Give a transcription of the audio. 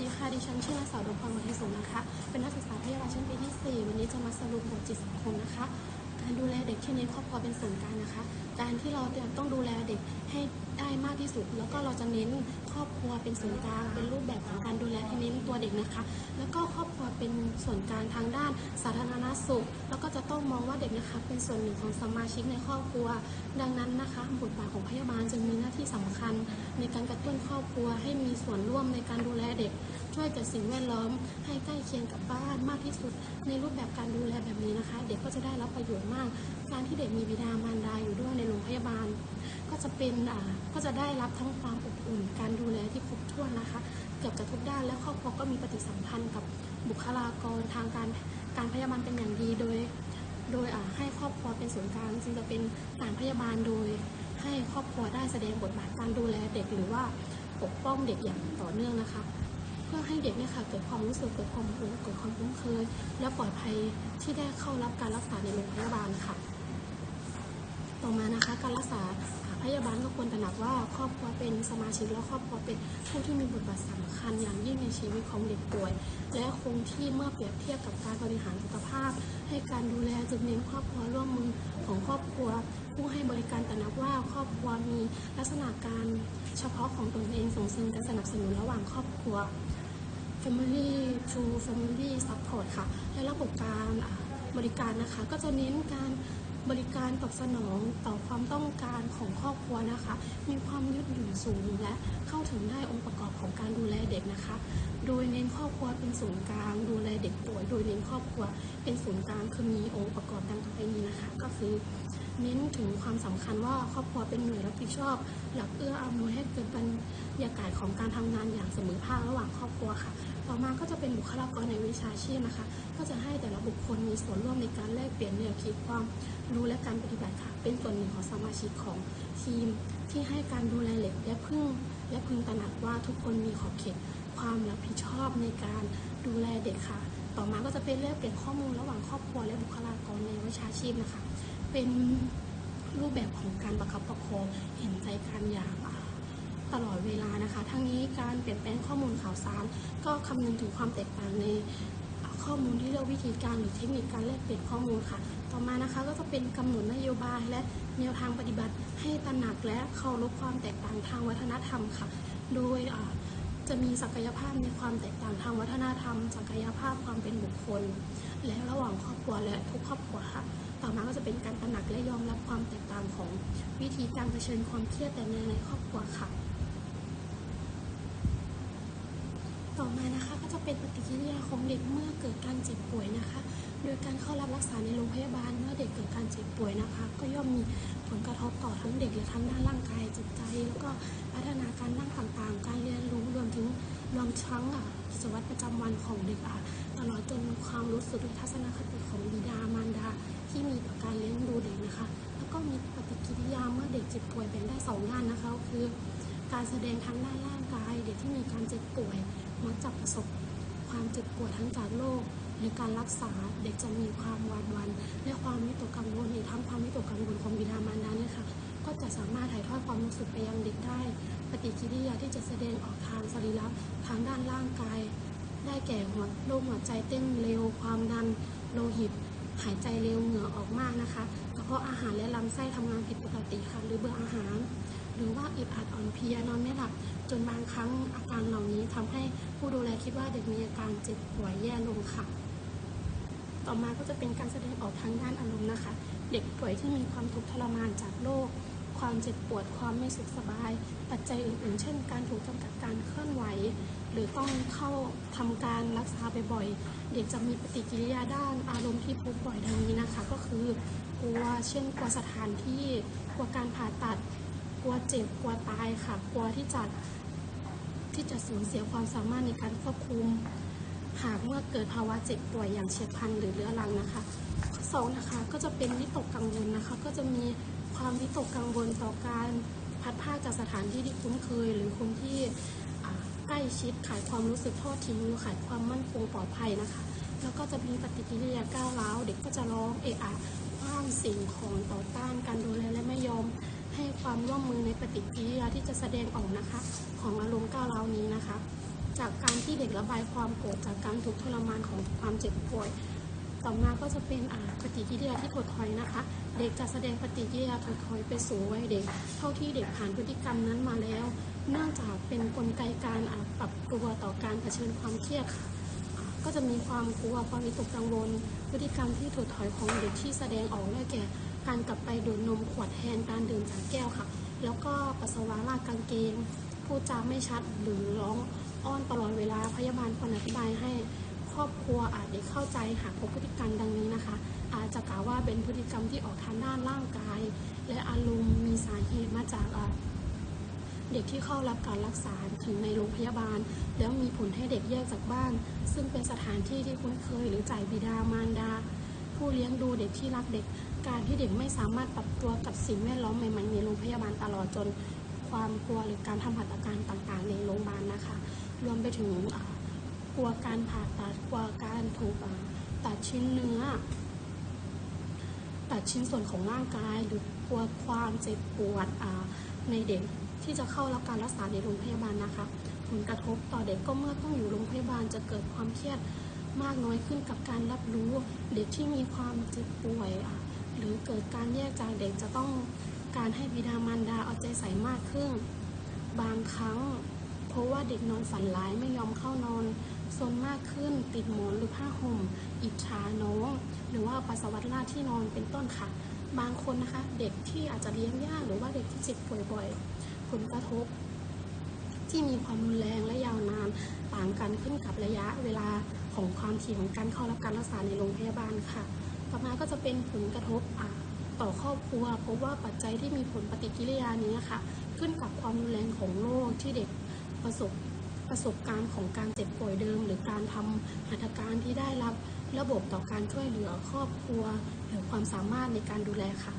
ดีค่ะ ดิฉันชื่อนางสาวดวงพรวัฒนสุขนะคะ เป็นนักศึกษาพยาบาลชั้นปีที่ 4 วันนี้จะมาสรุปบทจิตสังคมนะคะ การดูแลเด็กที่เน้นครอบครัวเป็นศูนย์กลางนะคะ การที่เราต้องดูแลเด็กให้ได้มากที่สุด แล้วก็เราจะเน้นครอบครัวเป็นศูนย์กลาง เป็นรูปแบบของการดูแลที่เน้นตัวเด็กนะคะ แล้วก็ครอบครัวเป็นส่วนกลางทางด้านสาธารณสุข แล้วก็จะต้องมองว่าเด็กนะคะ เป็นส่วนหนึ่งของสมาชิกในครอบครัว ดังนั้นนะคะบทบาทของพยาบาลจึงมีหน้าที่สำคัญ ในการกระตุ้นครอบครัวให้มีส่วนร่วมในการดูแลเด็ก ช่วยจัดสิ่งแวดล้อม ให้ใกล้เคียงกับบ้านมากที่สุด ในรูปแบบการดูแลแบบนี้นะคะ เด็กก็จะได้รับประโยชน์มาก การที่เด็กมีบิดามารดาอยู่ด้วยในโรงพยาบาล ก็จะเป็นก็จะได้รับทั้งความอบอุ่น การดูแลที่ครบถ้วนนะคะ เกือบจะทุกด้านและครอบครัวก็มีปฏิสัมพันธ์กับบุคลากรทางการการพยาบาลเป็นอย่างดีโดย โดยให้ครอบครัวเป็นศูนย์กลางจึงจะเป็นการพยาบาลโดย ให้ครอบครัวได้แสดงบทบาทการดูแลเด็กหรือว่าปกป้องเด็กอย่างต่อเนื่องนะคะ เพื่อให้เด็กเนี่ยค่ะเกิดความรู้สึกเกิดความรู้เกิดความคุ้นเคย และปลอดภัยที่ได้เข้ารับการรักษาในโรงพยาบาลค่ะ ต่อมานะคะการรักษาอ่า พยาบาลก็ควรตระหนักว่าครอบครัวเป็นสมาชิกและครอบครัวเป็นผู้ที่มีบทบาทสำคัญอย่างยิ่งในชีวิตของเด็กป่วย และคงที่เมื่อเปรียบเทียบกับการบริหารสุขภาพ ให้การดูแลจึงเน้นครอบครัวร่วมมือของครอบครัว ผู้ให้บริการตระหนักว่าครอบครัวมีลักษณะการเฉพาะของตนเองส่งเสริมการสนับสนุนระหว่างครอบครัว Family to Family Support ค่ะและระบบการบริการนะคะ ก็จะเน้นการ บริการตอบสนองต่อความต้องการของครอบครัวนะคะ มีความยืดหยุ่นสูงและเข้าถึงได้องค์ประกอบของการดูแลเด็กนะคะ โดยเน้นครอบครัวเป็นศูนย์กลาง ดูแลเด็กป่วยโดยเน้นครอบครัวเป็นศูนย์กลางคือมีองค์ประกอบดังต่อไปนี้นะคะ ก็คือเน้นถึงความสำคัญว่าครอบครัวเป็นหน่วยรับผิดชอบ หลักเอื้ออำนวยให้เกิดบรรยากาศของการทำงานอย่างเสมอภาคระหว่างครอบครัวค่ะ ต่อมาก็จะเป็นบุคลากรในวิชาชีพนะคะ ก็จะให้แต่ละบุคคลมีส่วนร่วมในการแลกเปลี่ยนแนวคิดความรู้และการปฏิบัติค่ะ เป็นส่วนหนึ่งของสมาชิกของทีม ที่ให้การดูแลเด็กและพึ่งและพึงตระหนักว่าทุกคนมีขอบเขตความรับผิดชอบในการดูแลเด็กค่ะ ต่อมาก็จะเป็นแลกเปลี่ยนข้อมูลระหว่างครอบครัวและบุคลากรในวิชาชีพนะคะ เป็นรูปแบบของการประคับประคองเห็นใจกันอย่างอ่าตลอดเวลานะ คะทั้งนี้การเปลี่ยนแปลงข้อมูลข่าวสาร ก็คำนึงถึงความแตกต่างในข้อมูลที่เรียกวิธีการหรือเทคนิคการแลกเปลี่ยนข้อมูลค่ะ ต่อมานะคะก็จะเป็นกำหนดนโยบายและแนวทางปฏิบัติให้ตระหนักและเคารพความแตกต่างทางวัฒนธรรมค่ะ โดยจะมีศักยภาพในความแตกต่างทางวัฒนธรรม ศักยภาพความเป็นบุคคล และระหว่างครอบครัวและทุกครอบครัวค่ะ ต่อมาก็จะเป็นการตระหนักและยอมรับความแตกต่างของวิธีการเผชิญความเครียดแต่ในในครอบครัวค่ะ ต่อมานะคะก็จะเป็นปฏิกิริยาของเด็กเมื่อเกิดการเจ็บป่วยนะคะ โดยการเข้ารับรักษาในโรงพยาบาลเมื่อเด็กเกิดการเจ็บป่วยนะคะ ก็ย่อมมีผลกระทบต่อทั้งเด็กและทั้งด้านร่างกายจิตใจ แล้วก็พัฒนาการด้านต่างๆ การเรียนรู้รวมถึงรวมทั้งอะกิจวัตรประจำวันของเด็กอะตลอดจนความรู้สึกและทัศนคติของบิดามารดาที่มีต่อการเลี้ยงดูเด็กนะคะ แล้วก็มีปฏิกิริยาเมื่อเด็กเจ็บป่วยแบ่งได้สองด้านนะคะ คือ การแสดงทางด้านร่างกายเด็กที่มีการเจ็บป่วย มักจะประสบความเจ็บปวดทั้งจากโรคหรือการรักษาเด็กจะมีความหวาดวันและความวิตกกังวลอีกทั้งความวิตกกังวลของบิดามารดาเนี่ยค่ะก็จะสามารถถ่ายทอดความรู้สึกไปยังเด็กได้ ปฏิกิริยาที่จะแสดงออกทางสรีระทางด้านร่างกาย ได้แก่หัวโรคหัวใจเต้นเร็ว ความดันโลหิต หายใจเร็วเหงื่อออกมากนะคะกระเพาะอาหารและลำไส้ทำงานผิดปกติค่ะหรือเบื่ออาหาร หรือว่าอึดอัดอ่อนเพลียนอนไม่หลับ จนบางครั้งอาการเหล่านี้ทำให้ผู้ดูแลคิดว่าเด็กมีอาการเจ็บป่วยแย่ลงค่ะ ต่อมาก็จะเป็นการแสดงออกทางด้านอารมณ์นะคะ เด็กป่วยที่มีความทุกข์ทรมานจากโรคความเจ็บปวดความไม่สุขสบาย ปัจจัยอื่นๆ เช่น การถูกจำกัดการเคลื่อนไหว หรือต้องเข้าทำการรักษาบ่อยๆ เด็กจะมีปฏิกิริยาด้านอารมณ์ที่พบบ่อยดังนี้นะคะ ก็คือกลัวเช่นกลัวสถานที่กลัวการผ่าตัด กลัวเจ็บกลัวตายค่ะ กลัวที่จะที่จะสูญเสียความสามารถในการควบคุม หากเมื่อเกิดภาวะเจ็บป่วยอย่างเฉียบพลันหรือเรื้อรังนะคะข้อสองนะคะก็จะเป็นวิตกกังวลนะคะ ก็จะมีความวิตกกังวลต่อการพัดพราจากสถานที่ที่คุ้นเคย หรือคนที่ใกล้ชิดขายความรู้สึกทอดทิ้งหรือขายความมั่นคงปลอดภัยนะคะ แล้วก็จะมีปฏิกิริยาก้าวร้าวเด็กก็จะร้องเอะอะคว้างสิ่งของต่อต้านการดูแลและไม่ยอม ความร่วมมือในปฏิกิริยาที่จะแสดงออกนะคะ ของอารมณ์ก้าวร้าวนี้นะคะ จากการที่เด็กระบายความโกรธจากการถูกทรมานของความเจ็บป่วย ต่อมาก็จะเป็นปฏิกิริยาที่ถดถอยนะคะ เด็กจะแสดงปฏิกิริยาถดถอยไปสู่วัยเด็ก เท่าที่เด็กผ่านพฤติกรรมนั้นมาแล้ว เนื่องจากเป็นกลไกการปรับตัวต่อการเผชิญความเครียดค่ะ ก็จะมีความกลัวความวิตกกังวล พฤติกรรมที่ถดถอยของเด็กที่แสดงออกได้แก่ การกลับไปดูดนมขวดแทนการดื่มจากแก้วค่ะ แล้วก็ปัสสาวะราดกางเกงพูดจาไม่ชัดหรือร้องอ้อนตลอดเวลาพยาบาลควรอธิบายให้ครอบครัวอาจได้เข้าใจหากพบพฤติกรรมดังนี้นะคะ อาจจะกล่าวว่าเป็นพฤติกรรมที่ออกทางด้านร่างกาย และอารมณ์มีสาเหตุมาจากอ เด็กที่เข้ารับการรักษาถึงในโรงพยาบาล แล้วมีผลให้เด็กแยกจากบ้าน ซึ่งเป็นสถานที่ที่คุ้นเคย หรือจ่ายบิดามารดา ผู้เลี้ยงดูเด็กที่รักเด็ก การที่เด็กไม่สามารถปรับตัวกับสิ่งแวดล้อมใหม่ๆในโรงพยาบาลตลอดจนความกลัวหรือการทำหัตถการต่างๆ ในโรงพยาบาลนะคะ รวมไปถึงกลัวการผ่าตัดกลัวการถูกตัดชิ้นเนื้อ ตัดชิ้นส่วนของร่างกาย หรือกลัวความเจ็บปวดในเด็ก ที่จะเข้ารับการรักษาในโรงพยาบาลนะคะ ผลกระทบต่อเด็กก็เมื่อต้องอยู่โรงพยาบาลจะเกิดความเครียดมากน้อยขึ้นกับการรับรู้เด็กที่มีความเจ็บป่วย หรือเกิดการแยกจากเด็กจะต้องการให้บิดามารดาเอาใจใส่มากขึ้น บางครั้ง เพราะว่าเด็กนอนฝันร้ายไม่ยอมเข้านอนซนมากขึ้นติดหมอนหรือผ้าห่ม อิจฉาน้องหรือว่าปัสสาวะราดที่นอนเป็นต้นค่ะ บางคนนะคะ เด็กที่อาจจะเลี้ยงยากหรือว่าเด็กที่เจ็บป่วยบ่อย ผลกระทบ ที่มีความรุนแรงและยาวนานต่างกันขึ้นกับระยะเวลาของความถี่ของการเข้ารับการรักษาในโรงพยาบาลค่ะ ต่อมาก็จะเป็นผลกระทบต่อครอบครัวเพราะว่าปัจจัยที่มีผลปฏิกิริยานี้ค่ะ ขึ้นกับความรุนแรงของโรคที่เด็กประสบประสบการณ์ของการเจ็บป่วยเดิม หรือการทำหัตถการที่ได้รับระบบต่อการช่วยเหลือครอบครัว หรือความสามารถในการดูแลค่ะ